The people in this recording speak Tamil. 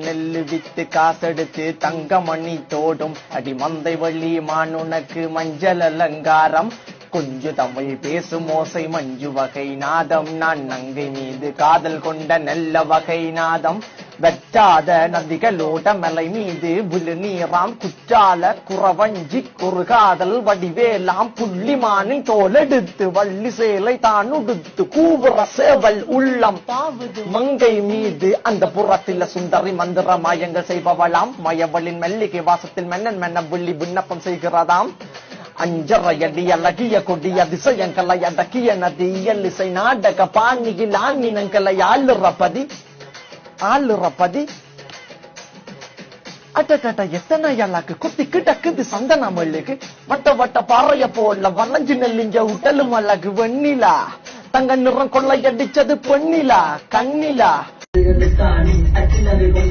நெல்லு வித்து காசெடுத்து தங்கமணி தோடும். அடி மந்தை வள்ளி மான் உனக்கு மஞ்சள் அலங்காரம். கொஞ்சு தமிழ் பேசும் ஓசை மஞ்சு வகை நாதம். நான் நங்கை மீது காதல் கொண்ட நல்ல வகை நாதம். வெட்டாத நதிகளோட மலை மீது விழு நீராம் குற்றால குறவஞ்சி குறுகாதல் வடிவேலாம் புள்ளிமானின் தோலெடுத்து வள்ளி சேலை தான் உடுத்து கூவுற சேவல் உள்ளம். மங்கை மீது அந்த புறத்தில சுந்தரி மந்திர மாயங்கள் செய்பவளாம். மயவளின் மெல்லிகை வாசத்தில் மன்னன் மன்ன புள்ளி விண்ணப்பம் செய்கிறதாம். அஞ்சரையடி அழகிய கொடிய அதிசயங்களை அடக்கிய நதி இயல்லிசை நாடக பாணியில் ஆண்மினங்களை ஆளுறப்பதி ஆளுறப்பதி அட்டட்ட எத்தனை அழகு குத்தி கிடக்குது சந்தன மல்லுக்கு வட்ட வட்ட பாறைய போல வளைஞ்சு நெல்லிஞ்ச உடலும் அழகு வெண்ணிலா. தங்க நிறம் கொள்ளையடிச்சது பெண்ணிலா கண்ணிலா.